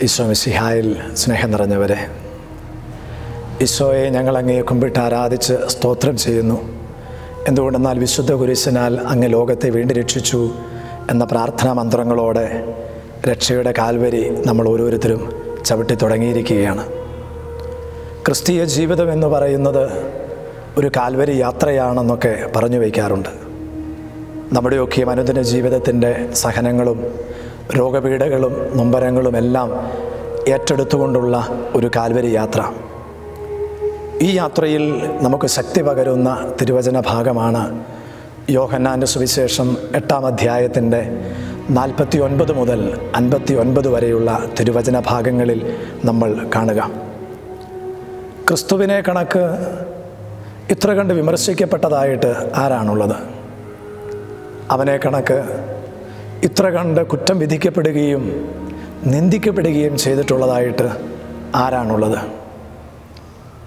ഈശോ മിസിഹായിൽ സ്നേഹം നിറഞ്ഞവരെ ഈശോയെ ഞങ്ങൾ അങ്ങയെ കുമ്പിട്ട് ആരാധിച്ച് സ്തോത്രം ചെയ്യുന്നു. എന്തുകൊണ്ടെന്നാൽ വിശുദ്ധ കുരിശിനാൽ അങ്ങ് ലോകത്തെ വീണ്ടും രക്ഷിച്ചു എന്ന പ്രാർത്ഥനാ മന്ത്രങ്ങളോടെ രക്ഷയുടെ കാൽവരി നമ്മൾ ഓരോരുത്തരും ചവിട്ടി തുടങ്ങിയിരിക്കുകയാണ്. ക്രിസ്തീയ ജീവിതം എന്ന് പറയുന്നത് ഒരു കാൽവരി യാത്രയാണെന്നൊക്കെ പറഞ്ഞു വയ്ക്കാറുണ്ട്. നമ്മുടെയൊക്കെ അനുദിന ജീവിതത്തിന്റെ സഹനങ്ങളും രോഗപീഠകളും നൊമ്പരങ്ങളും എല്ലാം ഏറ്റെടുത്തുകൊണ്ടുള്ള ഒരു കാൽവരി യാത്ര. ഈ യാത്രയിൽ നമുക്ക് ശക്തി പകരുന്ന തിരുവചന ഭാഗമാണ് യോഹന്നാന്റെ സുവിശേഷം എട്ടാം അധ്യായത്തിന്റെ നാൽപ്പത്തി ഒൻപത് മുതൽ അൻപത്തി ഒൻപത് വരെയുള്ള തിരുവചന ഭാഗങ്ങളിൽ നമ്മൾ കാണുക. ക്രിസ്തുവിനെ കണക്ക് ഇത്ര കണ്ട് വിമർശിക്കപ്പെട്ടതായിട്ട് ആരാണുള്ളത്? അവനെ കണക്ക് ഇത്ര കണ്ട് കുറ്റം വിധിക്കപ്പെടുകയും നിന്ദിക്കപ്പെടുകയും ചെയ്തിട്ടുള്ളതായിട്ട് ആരാണുള്ളത്?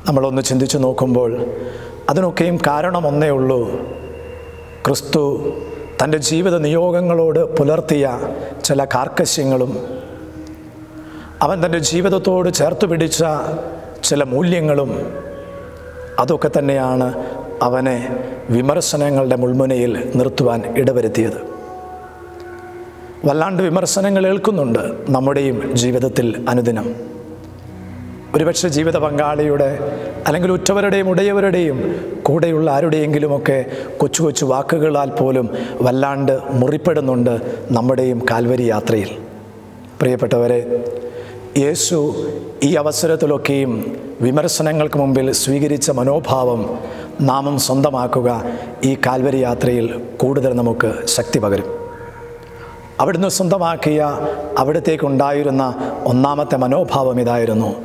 നമ്മളൊന്ന് ചിന്തിച്ചു നോക്കുമ്പോൾ അതിനൊക്കെയും കാരണം ഒന്നേ ഉള്ളൂ. ക്രിസ്തു തന്റെ ജീവിത നിയോഗങ്ങളോട് പുലർത്തിയ ചില കാർക്കശ്യങ്ങളും അവൻ തന്റെ ജീവിതത്തോട് ചേർത്ത് പിടിച്ച ചില മൂല്യങ്ങളും അതൊക്കെ തന്നെയാണ് അവനെ വിമർശനങ്ങളുടെ മുൾമുനയിൽ നിർത്തുവാൻ ഇടവരുത്തിയത്. വല്ലാണ്ട് വിമർശനങ്ങൾ ഏൽക്കുന്നുണ്ട് നമ്മുടെയും ജീവിതത്തിൽ അനുദിനം. ഒരുപക്ഷെ ജീവിത പങ്കാളിയുടെ അല്ലെങ്കിൽ ഉറ്റവരുടെയും ഉടയവരുടെയും കൂടെയുള്ള ആരുടെയെങ്കിലുമൊക്കെ കൊച്ചു കൊച്ചു വാക്കുകളാൽ പോലും വല്ലാണ്ട് മുറിപ്പെടുന്നുണ്ട് നമ്മുടെയും കാൽവരി യാത്രയിൽ. പ്രിയപ്പെട്ടവരെ യേശു ഈ അവസരത്തിലൊക്കെയും വിമർശനങ്ങൾക്ക് മുമ്പിൽ സ്വീകരിച്ച മനോഭാവം നാമം സ്വന്തമാക്കുക ഈ കാൽവരി യാത്രയിൽ കൂടുതൽ നമുക്ക് ശക്തി പകരും. അവിടുന്ന് സ്വന്തമാക്കിയ അവിടത്തേക്കുണ്ടായിരുന്ന ഒന്നാമത്തെ മനോഭാവം ഇതായിരുന്നു.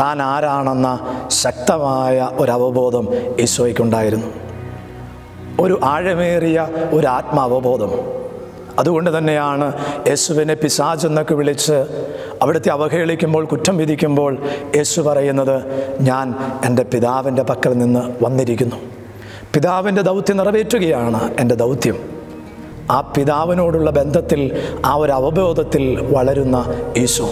താൻ ആരാണെന്ന ശക്തമായ ഒരു അവബോധം ഈശോയ്ക്കുണ്ടായിരുന്നു. ഒരു ആഴമേറിയ ഒരു ആത്മാവബോധം. അതുകൊണ്ട് തന്നെയാണ് യേശുവിനെ പിശാജ് എന്നൊക്കെ വിളിച്ച് അവിടുത്തെ അവഹേളിക്കുമ്പോൾ കുറ്റം വിധിക്കുമ്പോൾ യേശു പറയുന്നത് ഞാൻ എന്റെ പിതാവിന്റെ പക്കൽ നിന്ന് വന്നിരിക്കുന്നു. പിതാവിന്റെ ദൗത്യം നിറവേറ്റുകയാണ് എന്റെ ദൗത്യം. ആ പിതാവിനോടുള്ള ബന്ധത്തിൽ ആ ഒരു അവബോധത്തിൽ വളരുന്ന ഈശോ.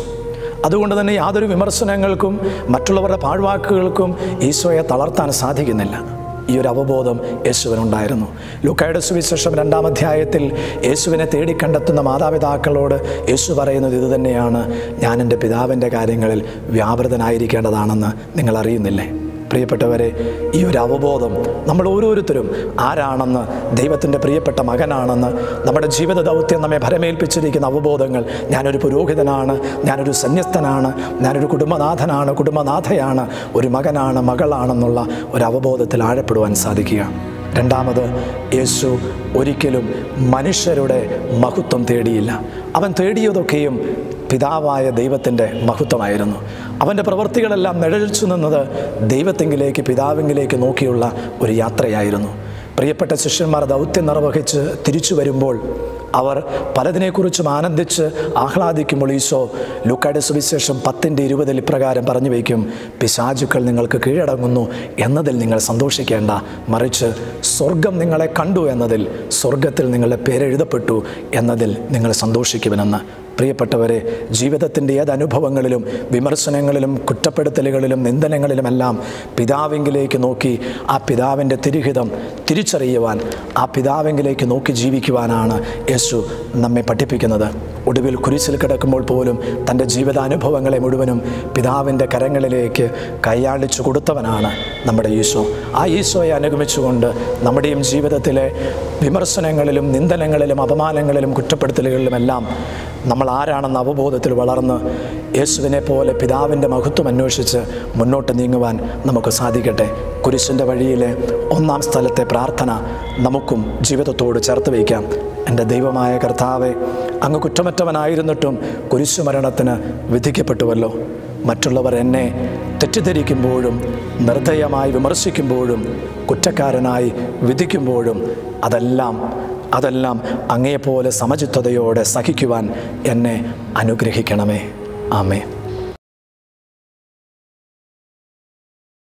അതുകൊണ്ട് തന്നെ യാതൊരു വിമർശനങ്ങൾക്കും മറ്റുള്ളവരുടെ പാഴ്വാക്കുകൾക്കും ഈശോയെ തളർത്താൻ സാധിക്കുന്നില്ല. ഈ ഒരു അവബോധം യേശുവിനുണ്ടായിരുന്നു. ലുക്കായുടെ സുവിശേഷം രണ്ടാം അധ്യായത്തിൽ യേശുവിനെ തേടിക്കണ്ടെത്തുന്ന മാതാപിതാക്കളോട് യേശു പറയുന്നത് ഇതുതന്നെയാണ് ഞാൻ എന്റെ പിതാവിന്റെ കാര്യങ്ങളിൽ വ്യാപൃതനായിരിക്കേണ്ടതാണെന്ന് നിങ്ങൾ അറിയുന്നില്ലേ പ്രിയപ്പെട്ടവരെ ഈ ഒരു അവബോധം നമ്മൾ ഓരോരുത്തരും ആരാണെന്ന് ദൈവത്തിന്റെ പ്രിയപ്പെട്ട മകനാണെന്ന് നമ്മുടെ ജീവിത ദൗത്യം നമ്മെ ഭരമേൽപ്പിച്ചിരിക്കുന്ന അവബോധങ്ങൾ ഞാനൊരു പുരോഹിതനാണ് ഞാനൊരു സന്യസ്തനാണ് ഞാനൊരു കുടുംബനാഥനാണ് കുടുംബനാഥയാണ് ഒരു മകനാണ് മകളാണെന്നുള്ള ഒരു അവബോധത്തിൽ ആഴപ്പെടുവാൻ സാധിക്കുക. രണ്ടാമത് യേശു ഒരിക്കലും മനുഷ്യരുടെ മഹത്വം തേടിയില്ല. അവൻ തേടിയതൊക്കെയും പിതാവായ ദൈവത്തിന്റെ മഹത്വമായിരുന്നു. അവന്റെ പ്രവൃത്തികളെല്ലാം നിഴലിച്ചു നിന്നത് ദൈവത്തെങ്കിലേക്ക് പിതാവെങ്കിലേക്ക് നോക്കിയുള്ള ഒരു യാത്രയായിരുന്നു. പ്രിയപ്പെട്ട ശിഷ്യന്മാർ ദൗത്യം നിർവഹിച്ച് തിരിച്ചു വരുമ്പോൾ അവർ പലതിനെക്കുറിച്ചും ആനന്ദിച്ച് ആഹ്ലാദിക്കുമ്പോൾ ഈശോ ലൂക്കായുടെ സുവിശേഷം പത്തിന്റെ ഇരുപതിൽ ഇപ്രകാരം പറഞ്ഞു വയ്ക്കും പിശാചുക്കൾ നിങ്ങൾക്ക് കീഴടങ്ങുന്നു എന്നതിൽ നിങ്ങൾ സന്തോഷിക്കേണ്ട. മറിച്ച് സ്വർഗം നിങ്ങളെ കണ്ടു എന്നതിൽ സ്വർഗത്തിൽ നിങ്ങളുടെ പേരെഴുതപ്പെട്ടു എന്നതിൽ നിങ്ങൾ സന്തോഷിക്കുമെന്ന് പ്രിയപ്പെട്ടവരെ ജീവിതത്തിന്റെ ഏത് അനുഭവങ്ങളിലും വിമർശനങ്ങളിലും കുറ്റപ്പെടുത്തലുകളിലും നിന്ദനങ്ങളിലുമെല്ലാം പിതാവിങ്കിലേക്ക് നോക്കി ആ പിതാവിന്റെ തിരുഹിതം തിരിച്ചറിയുവാൻ ആ പിതാവിങ്കിലേക്ക് നോക്കി ജീവിക്കുവാനാണ് യേശു നമ്മെ പഠിപ്പിക്കുന്നത്. ഒടുവിൽ കുരിശിൽ കിടക്കുമ്പോൾ പോലും തന്റെ ജീവിതാനുഭവങ്ങളെ മുഴുവനും പിതാവിന്റെ കരങ്ങളിലേക്ക് കൈയാളിച്ചു കൊടുത്തവനാണ് നമ്മുടെ ഈശോ. ആ ഈശോയെ അനുഗമിച്ചുകൊണ്ട് നമ്മുടെയും ജീവിതത്തിലെ വിമർശനങ്ങളിലും നിന്ദനങ്ങളിലും അപമാനങ്ങളിലും കുറ്റപ്പെടുത്തലുകളിലുമെല്ലാം നമ്മൾ ആരാണെന്ന അവബോധത്തിൽ വളർന്ന് യേശുവിനെ പോലെ പിതാവിന്റെ മഹത്വം അന്വേഷിച്ച് മുന്നോട്ട് നീങ്ങുവാൻ നമുക്ക് സാധിക്കട്ടെ. കുരിശിന്റെ വഴിയിലെ ഒന്നാം സ്ഥലത്തെ പ്രാർത്ഥന നമുക്കും ജീവിതത്തോട് ചേർത്ത് വയ്ക്കാം. എന്റെ ദൈവമായ കർത്താവെ അങ്ങ് കുറ്റമറ്റവനായിരുന്നിട്ടും കുരിശുമരണത്തിന് വിധിക്കപ്പെട്ടുവല്ലോ. മറ്റുള്ളവർ എന്നെ തെറ്റിദ്ധരിക്കുമ്പോഴും നിർദ്ദയമായി വിമർശിക്കുമ്പോഴും കുറ്റക്കാരനായി വിധിക്കുമ്പോഴും അതെല്ലാം അതെല്ലാം അങ്ങയെപ്പോലെ സമചിത്തതയോടെ സഹിക്കുവാൻ എന്നെ അനുഗ്രഹിക്കണമേ. ആമേ